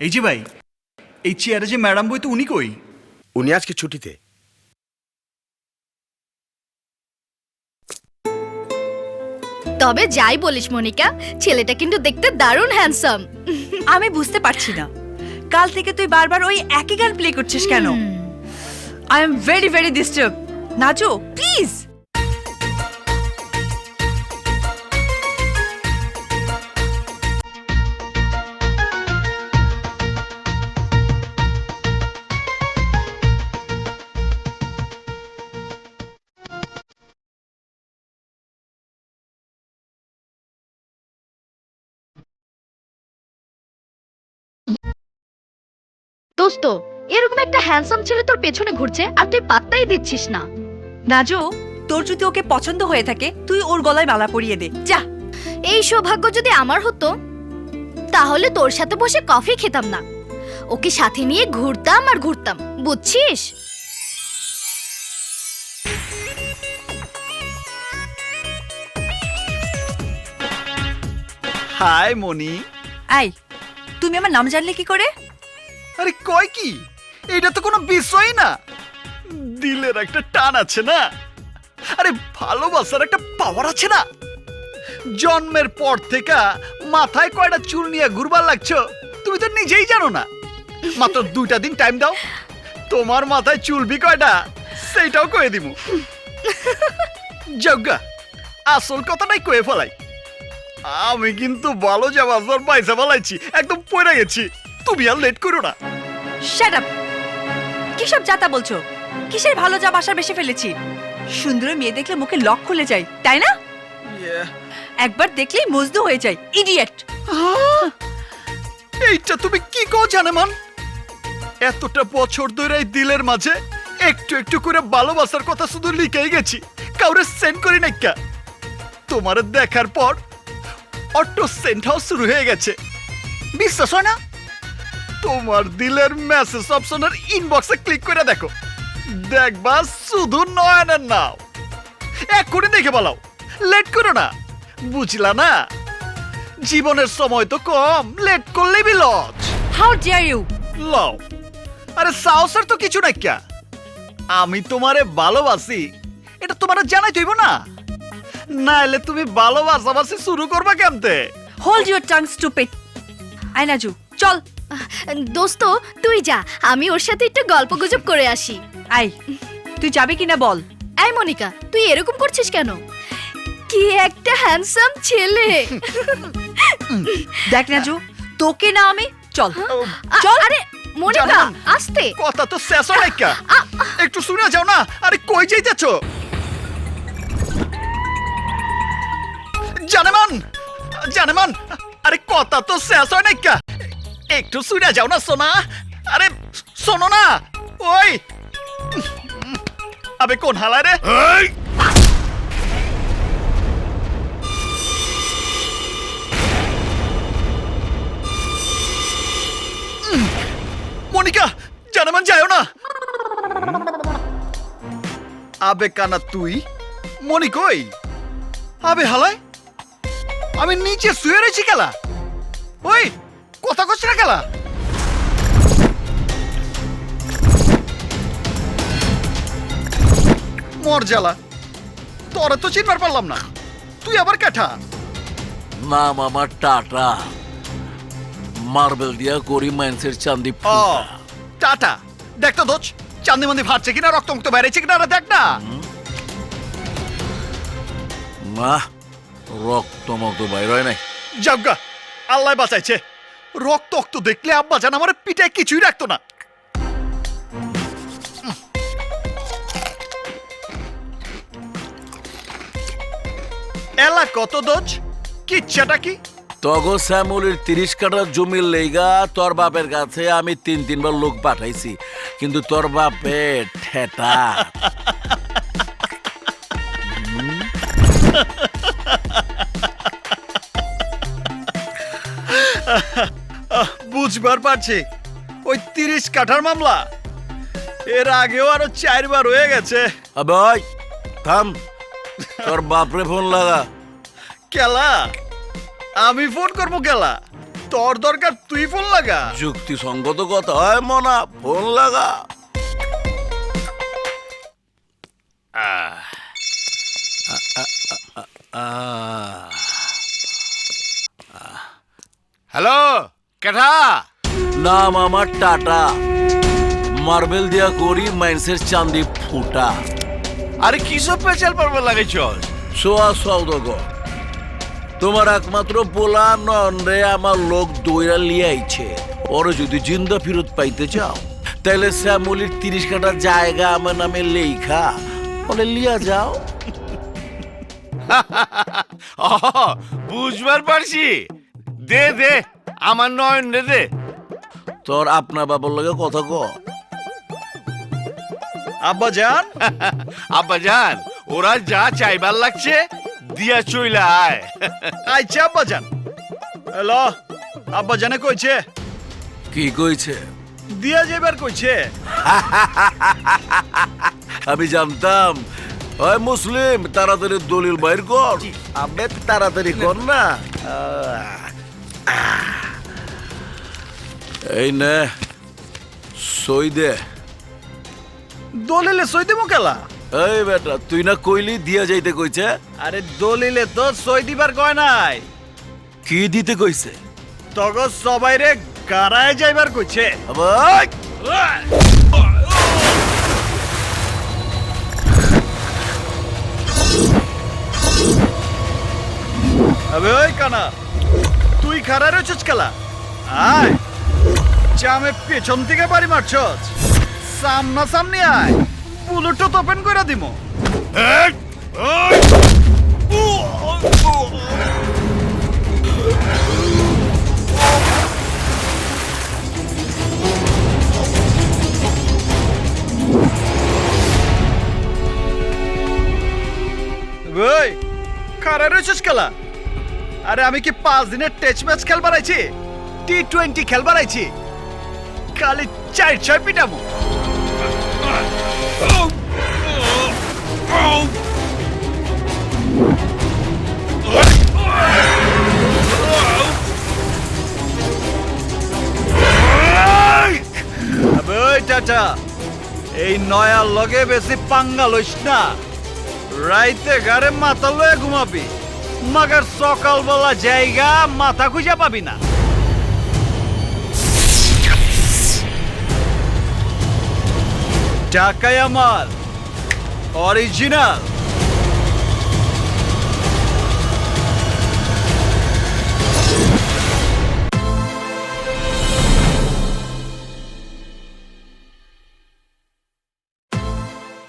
এই যে ভাই এই চেয়ারে যে ম্যাডাম বই তো উনি কই? উনি আজকে ছুটিতে। তবে যাই বলিস মনিকা ছেলেটা কিন্তু দেখতে দারুণ হ্যান্ডসাম আমি বুঝতে পারছি না। কাল থেকে তুই বারবার ওই একই গান প্লে করছিস কেন? I am very very disturb nacho please দোস্ত এরকম একটা হ্যান্ডসাম ছেলে তোর পেছনে ঘুরছে আর তুই পাত্তাই দিচ্ছিস না। নাজো তোর যদি ওকে পছন্দ হয়ে থাকে তুই ওর গলায় মালা পরিয়ে দে। যা। এই সৌভাগ্য যদি আমার হতো তাহলে তোর সাথে বসে কফি খেতাম না। ওকে সাথে নিয়ে ঘুরতাম আর ঘুরতাম বুঝছিস? High Moni. আই তুমি আমার নাম জানলে কি করে? আরে কয় কি? এটা তো কোনো বিষয়ই না। দিলের একটা টান আছে না? আরে ভালোবাসার একটা পাওয়ার আছে না? জন্মের পর থেকে মাথায় কয়টা চুল নিয়ে ঘুরবার লাগছো? তুমি তো নিজেই জানো না। মাত্র দুইটা দিন টাইম দাও। তোমার মাথায় চুলবি কয়টা? সেইটাও কয়ে দিমু। যজ্ঞা, আসল কথাটাই কয়ে ফেলাই। আমি কিন্তু ভালো যাবার পয়সা ফেলাইছি একদম পড়ে গেছি। তুমি আর লেট করো না। শ্যাট আপ কিসব যাতা বলছো? কিসের ভালো যা বাসা বেশি ফেলেছি? সুন্দর মেয়ে দেখলে মুখে লক খুলে যায় তাই না? একবার দেখলেই মজদু হয়ে যায় ইডিয়েট এইটা তুমি কি কো জানেমান? এতটা বছর ধরে এই দিলের মাঝে একটু একটু করে ভালোবাসার কথা শুধু লিখেই গেছি কাউরে সেন্ড করি নাই কা? তোমার দেখার পর অটো সেন্ড হাউস শুরু হয়ে গেছে। বিশ্বাস হয় না? তোমার দিলের মেসেজ অপশনের ইনবক্সে ক্লিক করে দেখো। দেখবা শুধু নয়নের নাও এক্ষুনি দেখে বলাও। লেট করো না। বুঝলা না? জীবনের সময় তো কম লেট করলেই বিলজ। হাউ ডিয়ার ইউ লও। আরে সাহসের তো কিছু নাই ক্যা। আমি তোমারে ভালোবাসি। এটা তোমারে জানাই তুইব না? নাইলে তুমি ভালোবাসাবাসি শুরু করবা কেমতে? হোল্ড ইউর টাং স্টুপিড আই নাজু চল। দোস্ত তুই যা আমি ওর সাথে একটু গল্প গুজব করে আসি। আই তুই যাবি কিনা বল? এই মনিকা তুই এরকম করছিস কেন? কি একটা হ্যান্ডসাম ছেলে। দেখ নাজু তোকে না আমি চল। আ- চল। আরে মনিকা। আস্তে। কথা তো শেষ হয় নাই একটু শুনে যাও না আরে কই যাইতেছ? জানেমান জানেমান আরে কথা তো শেষ হয় ক্যা একটু শুনে যাও না সোনা। আরে শোনো না। ওই। আবে কোন হালায় রে? মনিকা জানামান যাও না। আবে কানা তুই। মনি কই? আবে হালায়। আমি নিচে শুয়ে রয়েছি খেলা ওই কথা কচ্ছি না খেলা মর জ্বালা। তোরে তো চিনবার পারলাম না। তুই আবার কাঠা? নাম আমার টাটা। মার্বেল দিয়া করি মাইন্সের চান্দি ও টাটা। দেখ তো দোচ চান্দি মন্দি ফাটছে কিনা রক্ত মুক্ত বেড়েছে কিনা দেখ না। না রক্ত মক্ত বাইর হয় নাই। যাজ্ঞা আল্লাহ বাঁচাইছে। রক্ত রক্ত দেখলে আব্বা জান আমার পিঠায় কিছুই রাখতো না। এলা কত দোজ? কিচ্ছাটা কি? তগো শ্যামলির তিরিশ কাটা জমির লেগা তোর বাপের কাছে আমি তিন তিনবার লোক পাঠাইছি কিন্তু তোর বাপে ঠেটা। বুঝবার পারছি ওই তিরিশ কাঠার মামলা এর আগেও আরও চারবার হয়ে গেছে ওই, থাম তোর বাপরে ফোন লাগা কেলা আমি ফোন করব কেলা তোর দরকার তুই ফোন লাগা যুক্তিসঙ্গত কথা হয় মনা ফোন লাগা আহ। আ- আ- আ- আ- আহ। হ্যালো কেঠা? নাম আমার টাটা। মার্বেল দিয়া করি মাইন্সের চান্দি ফুটা। আরে কিসব পেঁচাল পারবে লাগাইছ সোয়া সৌদগর তোমার একমাত্র পোলা নন রে আমার লোক দইরা লিয়াইছে ওরে যদি জিন্দা ফিরত পাইতে চাও তাহলে শ্যামলির তিরিশ কাটা জায়গা আমার নামে লেখা বলে লিয়া যাও। বুঝবার পারছি। দে দে। আমার নয়ন দে দে তোর আপনা বাবার লগে কথা ক। আব্বা জান আব্বা জান ওরা যা চাইবার লাগছে দিয়া চইলা আয়। আইছে আব্বা জান হ্যালো আব্বা জানে কইছে। কি কইছে? দিয়া যাইবার কইছে। আমি জানতাম। ওই মুসলিম তাড়াতাড়ি দলিল বাইর কর। আবে তাড়াতাড়ি কর না। আহ। এই নে সই দে দলিলে সই দেবো কেলা? এই বেটা তুই না কইলি দিয়া যাইতে কইছে? আরে দলিলে তো সই দিবার কয় নাই। কি দিতে কইছে? তগ সবাই রে গাড়ায় যাইবার কইছে। আবার আবে ওই কানা তুই খারা রয়েছিস খেলা আয়। চামে পেছন থেকে বাড়ি মারছস সামনা সামনে আয় বুলেটও ওপেন করে ওই রয়েছিস খেলা? আরে আমি কি পাঁচ দিনের টেস্ট ম্যাচ খেলবার আইছি টি টোয়েন্টি খেলবার আইছি খালি চার ছয় ওই টাটা এই নয়া লগে বেশি পাঙ্গা লইস না। রাইতে ঘরে মাথা লয়ে ঘুমাবি। মাগার সকালবেলা জায়গা মাথা খুঁজে পাবি না। টাকাই আমার অরিজিনাল